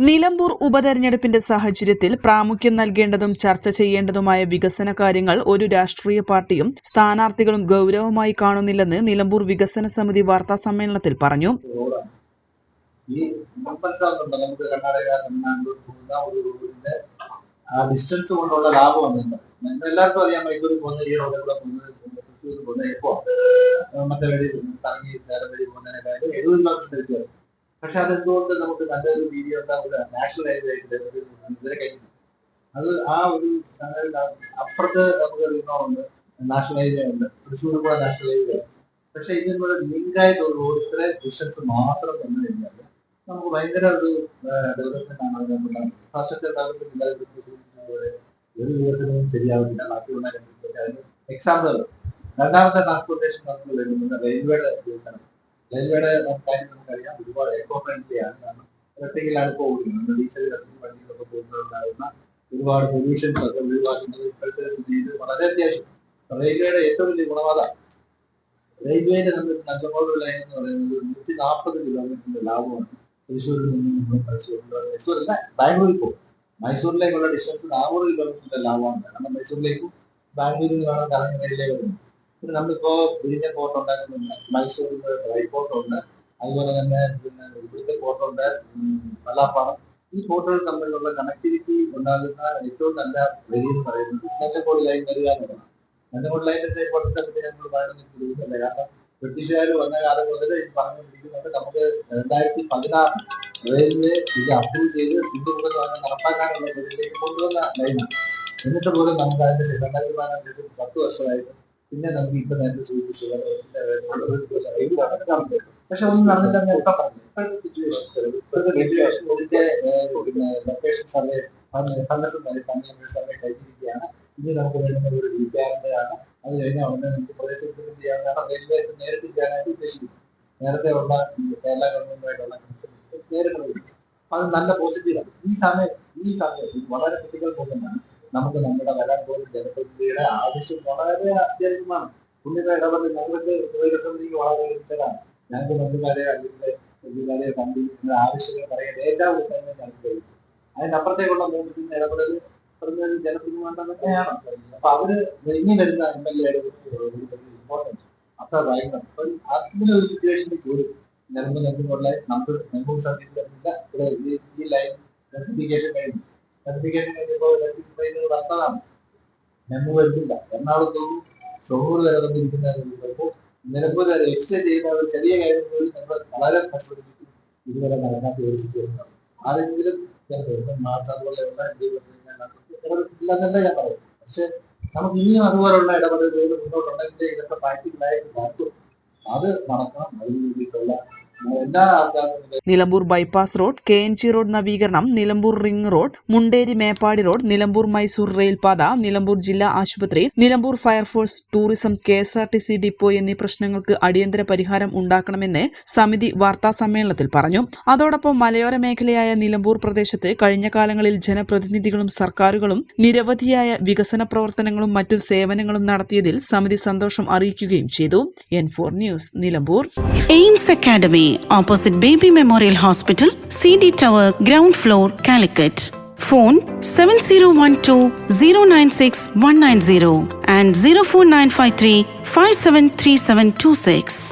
Nilambur ഉപതെരഞ്ഞെടുപ്പിന്റെ സാഹചര്യത്തിൽ പ്രാമുഖ്യം നൽകേണ്ടതും ചർച്ച ചെയ്യേണ്ടതുമായ വികസന കാര്യങ്ങൾ ഒരു രാഷ്ട്രീയ പാർട്ടിയും സ്ഥാനാർത്ഥികളും ഗൗരവമായി കാണുന്നില്ലെന്ന് നിലമ്പൂർ വികസന സമിതി വാർത്താ സമ്മേളനത്തിൽ പറഞ്ഞു. ഡിസ്റ്റൻസ് കൊണ്ടുള്ള ലാഭം വന്നിട്ടുണ്ട് എല്ലാവർക്കും അറിയാം മൈസൂരിൽ പോകുന്ന ഈ റോഡിലൂടെ പോകുന്നത് മറ്റേ വഴി തറങ്ങി നേരം വഴി പോകുന്നതിനേക്കാളും എഴുപത് കിലോമീറ്റർ വ്യത്യാസം പക്ഷെ അതെന്തുകൊണ്ട് നമുക്ക് നല്ലൊരു രീതി ഒരു നാഷണൽ ഹൈവേ ആയിട്ട് ഇതുവരെ അത് ആ ഒരു അപ്പുറത്ത് നമുക്ക് വിഭവമുണ്ട് നാഷണൽ ഹൈവേ ഉണ്ട് തൃശ്ശൂർ കൂടെ നാഷണൽ ഹൈവേ പക്ഷെ ഇതിനുള്ള ലിങ്കായിട്ട് ഒരു റോഡ് ഇത്ര ഡിസ്റ്റൻസ് മാത്രം വന്നു കഴിഞ്ഞാൽ നമുക്ക് ഭയങ്കര ഒരു ഡെവലപ്മെന്റ് ആണ് അതിനുള്ള ഇൻഫ്രാസ്ട്രക്ചർ ഡെവലപ്മെന്റ് ഒരു ദിവസത്തിനും ശരിയാവില്ല. ബാക്കിയുള്ള എക്സാമ്പിൾ രണ്ടാമത്തെ ട്രാൻസ്പോർട്ടേഷൻ വരുന്നത് റെയിൽവേയുടെ വികസനം റെയിൽവേയുടെ കാര്യം നമുക്കറിയാം. ഒരുപാട് എക്കോ ഫ്രണ്ട്ലി ആണ്. കാരണം ഒറ്റയ്ക്കിലാണ് ഇപ്പോൾ ഓടുന്നത് വണ്ടികളൊക്കെ പോകുമ്പോഴുണ്ടാകുന്ന ഒരുപാട് പൊല്യൂഷൻസ് ഒക്കെ ഒഴിവാക്കുന്നത്. ഇപ്പോഴത്തെ സ്ഥിതിയിൽ വളരെ അത്യാവശ്യം. റെയിൽവേയുടെ ഏറ്റവും വലിയ ഗുണവാദ റെയിൽവേയുടെ നമ്മൾ ലൈൻ എന്ന് പറയുന്നത് നൂറ്റി നാൽപ്പത് കിലോമീറ്ററിന്റെ ലാഭമാണ്. തൃശ്ശൂരിൽ നിന്നും നമ്മൾ മൈസൂരല്ല ബാംഗ്ലൂരിൽ പോകും മൈസൂരിലേക്കുള്ള ഡിസ്റ്റൻസ് നാനൂറ് കിലോമീറ്ററിന്റെ ലാഭമാണ്. കാരണം മൈസൂരിലേക്കും ബാംഗ്ലൂരിൽ നിന്ന് വേണം കറങ്ങി വരുന്നത്. നമ്മളിപ്പോ ഇതിന്റെ ഫോട്ടോ ഉണ്ടാക്കുന്നുണ്ട് മൈസൂരിൽ ഡ്രൈ ഫോട്ടോ ഉണ്ട് അതുപോലെ തന്നെ പിന്നെ ഇവിടുത്തെ ഉണ്ട് മലാപ്പാറം. ഈ ഫോട്ടോകൾ തമ്മിലുള്ള കണക്ടിവിറ്റി ഉണ്ടാകുന്ന ഏറ്റവും നല്ല വരി എന്ന് പറയുന്നത് നെല്ലക്കോട് ലൈൻ വരിക എന്നുള്ളതാണ് നെല്ലക്കോട് ലൈനിന്റെ ഫോട്ടോ പറ്റി നമ്മൾ പറയുന്നത് ചോദിക്കുന്നില്ല കാരണം ബ്രിട്ടീഷുകാർ വന്ന കാലം മുതൽ ഇത് പറഞ്ഞുകൊണ്ടിരിക്കുന്നത് നമുക്ക് രണ്ടായിരത്തി പതിനാറ് റെയിൽവേ ഇത് അപ്രൂവ് ചെയ്ത് ഇന്ത്യ മുതൽ നടപ്പാക്കാനുള്ള കൊണ്ടുവന്ന ലൈനാണ് എന്നിട്ട് പോലും നമുക്ക് അതിന്റെ രണ്ടായിരത്തി പതിനാറ് പത്ത് വർഷമായിട്ട് പിന്നെ നമുക്ക് ഇപ്പൊ നേരത്തെ സൂചിപ്പിച്ചത് പക്ഷെ ഒന്നും പറഞ്ഞു ഇപ്പോഴത്തെ സിറ്റുവേഷൻ ഇതിന്റെ പിന്നെ location survey funds fund survey കഴിഞ്ഞിരിക്കുകയാണ്. ഇനി നമുക്ക് വേണ്ടുന്ന ഒരു ഡീറ്റാറിന്റെയാണ് അത് കഴിഞ്ഞാൽ ഉടനെ നമുക്ക് ചെയ്യാം. കാരണം റെയിൽവേ നേരിട്ട് ചെയ്യാനായിട്ട് ഉദ്ദേശിക്കുന്നത് നേരത്തെ ഉള്ള കേരള ഗവൺമെന്റുമായിട്ടുള്ള നേരിട്ട്. അത് നല്ല പോസിറ്റീവാണ് ഈ സമയം ഈ സമയം ഇത് വളരെ ക്രിട്ടിക്കൽ പോകുന്നതാണ് നമുക്ക് നമ്മുടെ വരാൻ പോകുന്ന ജനപ്രതിനിധിയുടെ ആവശ്യം വളരെ അത്യാവശ്യമാണ്. പുള്ളിയുടെ ഇടപെട്ട് ഞങ്ങൾക്ക് വികസനത്തിലേക്ക് വളരെ ഇഷ്ടമാണ് ഞങ്ങൾക്ക് മന്ത്രിമാരെ അല്ലെങ്കിൽ മന്ത്രിമാരെ കണ്ടിരിക്കുന്ന ആവശ്യങ്ങൾ പറയാൻ എല്ലാം തന്നെ ഞങ്ങൾക്ക് കഴിയും. അതിനപ്പുറത്തേക്കുള്ള മൂന്നിന്റെ ഇടപെടൽ പറഞ്ഞൊരു ജനപ്രതിനിധി തന്നെയാണ് അപ്പൊ അവർ ഇനി വരുന്ന എം എൽ എയുടെ ഇമ്പോർട്ടൻസ് അത്ര ഭയങ്കരം. അപ്പൊ അതിന്റെ ഒരു സിറ്റുവേഷനിൽ പോലും നിലമ്പ് നിലമ്പൂർ ലൈൻ നമുക്ക് നിലമ്പൂർ സർവീസ് ഈ- ഈ ലൈൻ സർട്ടിഫിക്കേഷൻ കഴിഞ്ഞു. സർട്ടിഫിക്കേഷൻ കഴിഞ്ഞപ്പോൾ ഇലക്ട്രിക് ട്രെയിനുകൾ വന്നതാണ് നിലമ്പൂർ വരുന്നില്ല എറണാകുളത്ത് ഷൊഹൂർ വരെ വന്നിരിക്കുന്ന നിലമ്പൂർ വരെ എക്സ്റ്റെൻഡ് ചെയ്യുന്ന ഒരു ചെറിയ കാര്യം പോലും നമ്മൾ വളരെ കഷ്ടപ്പെട്ടിട്ട് ഇതുവരെ നടക്കാത്ത ഒരു സിറ്റുവേഷൻ ആരെങ്കിലും മാർച്ച് അതുപോലെയുള്ള ഇല്ലെന്നല്ല ഞാൻ പറയും പക്ഷെ നമുക്ക് ഇനിയും അതുപോലുള്ള ഇടപെടലുകൾ മുന്നോട്ടുണ്ടെങ്കിൽ ഇതൊക്കെ പ്രാക്ടിക്കലായിട്ട് മാറ്റും അത് നടക്കണം അതിന് വേണ്ടിയിട്ടുള്ള Nilambur bypass road K N G road നവീകരണം Nilambur ring road Munderi Meppadi road Nilambur Mysore റെയിൽപാത Nilambur ജില്ലാ ആശുപത്രി Nilambur fire force tourism K S R T C depot എന്നീ പ്രശ്നങ്ങൾക്ക് അടിയന്തര പരിഹാരം ഉണ്ടാക്കണമെന്ന് സമിതി വാർത്താ സമ്മേളനത്തിൽ പറഞ്ഞു. അതോടൊപ്പം മലയോര മേഖലയായ നിലമ്പൂർ പ്രദേശത്ത് കഴിഞ്ഞ കാലങ്ങളിൽ ജനപ്രതിനിധികളും സർക്കാരുകളും നിരവധിയായ വികസന പ്രവർത്തനങ്ങളും മറ്റു സേവനങ്ങളും നടത്തിയതിൽ സമിതി സന്തോഷം അറിയിക്കുകയും ചെയ്തു. N four news Nilambur. Aims academy Opposite Baby Memorial Hospital, CD Tower, ground floor, Calicut. Phone 7012-096-190 and 04953-573726.